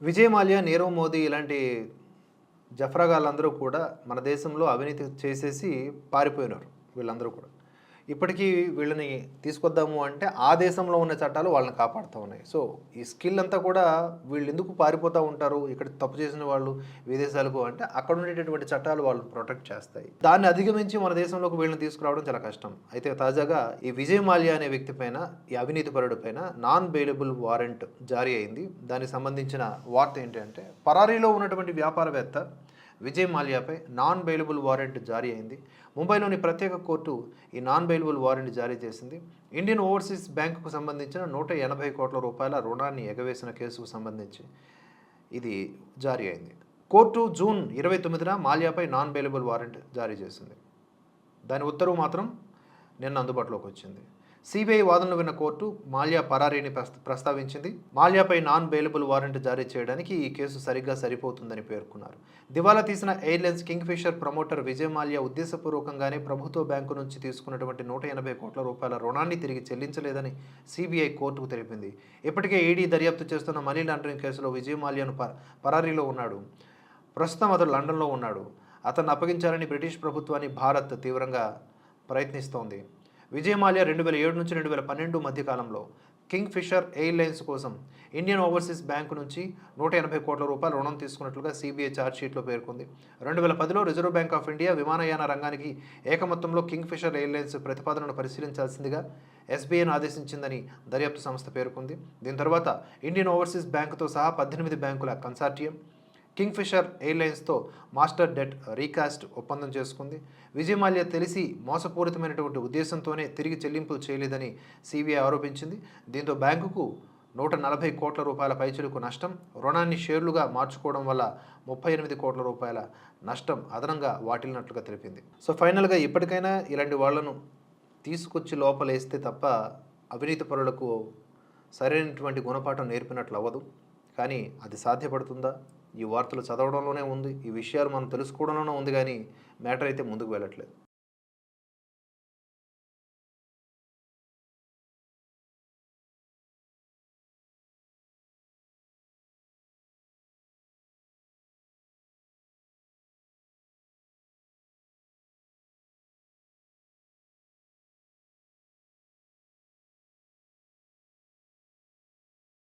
విజయ్ మాల్యా నీరవ్ మోదీ ఇలాంటి జఫ్రాగాళ్ళందరూ కూడా మన దేశంలో అవినీతి చేసేసి పారిపోయినారు వీళ్ళందరూ కూడా. ఇప్పటికీ వీళ్ళని తీసుకొద్దాము అంటే ఆ దేశంలో ఉన్న చట్టాలు వాళ్ళని కాపాడుతూ ఉన్నాయి. సో ఈ స్కిల్ అంతా కూడా వీళ్ళు ఎందుకు పారిపోతూ ఉంటారు? ఇక్కడ తప్పు చేసిన వాళ్ళు విదేశాలకు అంటే అక్కడ ఉండేటటువంటి చట్టాలు వాళ్ళు ప్రొటెక్ట్ చేస్తాయి. దాన్ని అధిగమించి మన దేశంలోకి వీళ్ళని తీసుకురావడం చాలా కష్టం. అయితే తాజాగా ఈ విజయ్ మాల్యా అనే వ్యక్తి పైన ఈ అవినీతి పరుడు పైన నాన్ బెయిలబుల్ వారెంట్ జారీ అయింది. దానికి సంబంధించిన వార్త ఏంటంటే పరారీలో ఉన్నటువంటి వ్యాపారవేత్త విజయ్ మాల్యాపై నాన్ బెయిలబుల్ వారెంట్ జారీ అయింది. ముంబైలోని ప్రత్యేక కోర్టు ఈ నాన్ బెయిలబుల్ వారెంట్ జారీ చేసింది. ఇండియన్ ఓవర్సీస్ బ్యాంకుకు సంబంధించిన నూట ఎనభై కోట్ల రూపాయల రుణాన్ని ఎగవేసిన కేసుకు సంబంధించి ఇది జారీ అయింది. కోర్టు జూన్ ఇరవై తొమ్మిదిన మాల్యాపై నాన్ బెయిలబుల్ వారెంట్ జారీ చేసింది. దాని ఉత్తర్వు మాత్రం నిన్న అందుబాటులోకి వచ్చింది. సిబిఐ వాదనలు విన్న కోర్టు మాల్యా పరారీని ప్రస్తావించింది. మాల్యాపై నాన్ బెయిలబుల్ వారెంట్ జారీ చేయడానికి ఈ కేసు సరిగ్గా సరిపోతుందని పేర్కొన్నారు. దివాలా తీసిన airlines Kingfisher promoter Vijay Mallya ఉద్దేశపూర్వకంగానే ప్రభుత్వ బ్యాంకు నుంచి తీసుకున్నటువంటి నూట ఎనభై కోట్ల రూపాయల రుణాన్ని తిరిగి చెల్లించలేదని సిబిఐ కోర్టుకు తెలిపింది. ఇప్పటికే ఈడీ దర్యాప్తు చేస్తున్న మనీ లాండరింగ్ కేసులో విజయ్ మాల్యాను ప- పరారీలో ఉన్నాడు. ప్రస్తుతం అతడు లండన్లో ఉన్నాడు. అతన్ని అప్పగించాలని బ్రిటిష్ ప్రభుత్వాన్ని భారత్ తీవ్రంగా ప్రయత్నిస్తోంది. విజయమాల్యా రెండు వేల ఏడు నుంచి రెండు వేల పన్నెండు మధ్యకాలంలో కింగ్ ఫిషర్ ఎయిర్లైన్స్ కోసం ఇండియన్ ఓవర్సీస్ బ్యాంకు నుంచి నూట ఎనభై కోట్ల రూపాయలు రుణం తీసుకున్నట్లుగా సిబిఐ ఛార్జ్షీట్లో పేర్కొంది. రెండు వేల పదిలో రిజర్వ్ బ్యాంక్ ఆఫ్ ఇండియా విమానయాన రంగానికి ఏకమొత్తంలో కింగ్ ఫిషర్ ఎయిర్లైన్స్ ప్రతిపాదనను పరిశీలించాల్సిందిగా ఎస్బీఐను ఆదేశించిందని దర్యాప్తు సంస్థ పేర్కొంది. దీని తర్వాత ఇండియన్ ఓవర్సీస్ బ్యాంకుతో సహా పద్దెనిమిది బ్యాంకుల కన్సార్టియం కింగ్ఫిషర్ ఎయిర్లైన్స్తో మాస్టర్ డెట్ రీకాస్ట్ ఒప్పందం చేసుకుంది. విజయ్ మాల్యా తెలిసి మోసపూరితమైనటువంటి ఉద్దేశంతోనే తిరిగి చెల్లింపులు చేయలేదని సిబిఐ ఆరోపించింది. దీంతో బ్యాంకుకు నూట నలభై కోట్ల రూపాయల పైచులకు నష్టం రుణాన్ని షేర్లుగా మార్చుకోవడం వల్ల ముప్పై ఎనిమిది కోట్ల రూపాయల నష్టం అదనంగా వాటిల్లినట్లుగా తెలిపింది. సో ఫైనల్గా ఇప్పటికైనా ఇలాంటి వాళ్ళను తీసుకొచ్చి లోపలేస్తే తప్ప అవినీతి పరులకు సరైనటువంటి గుణపాఠం నేర్పినట్లు అవ్వదు కానీ అది సాధ్యపడుతుందా? ఈ వార్తలు చదవడంలోనే ఉంది. ఈ విషయాలు మనం తెలుసుకోవడంలోనే ఉంది కానీ మ్యాటర్ అయితే ముందుకు వెళ్ళట్లేదు.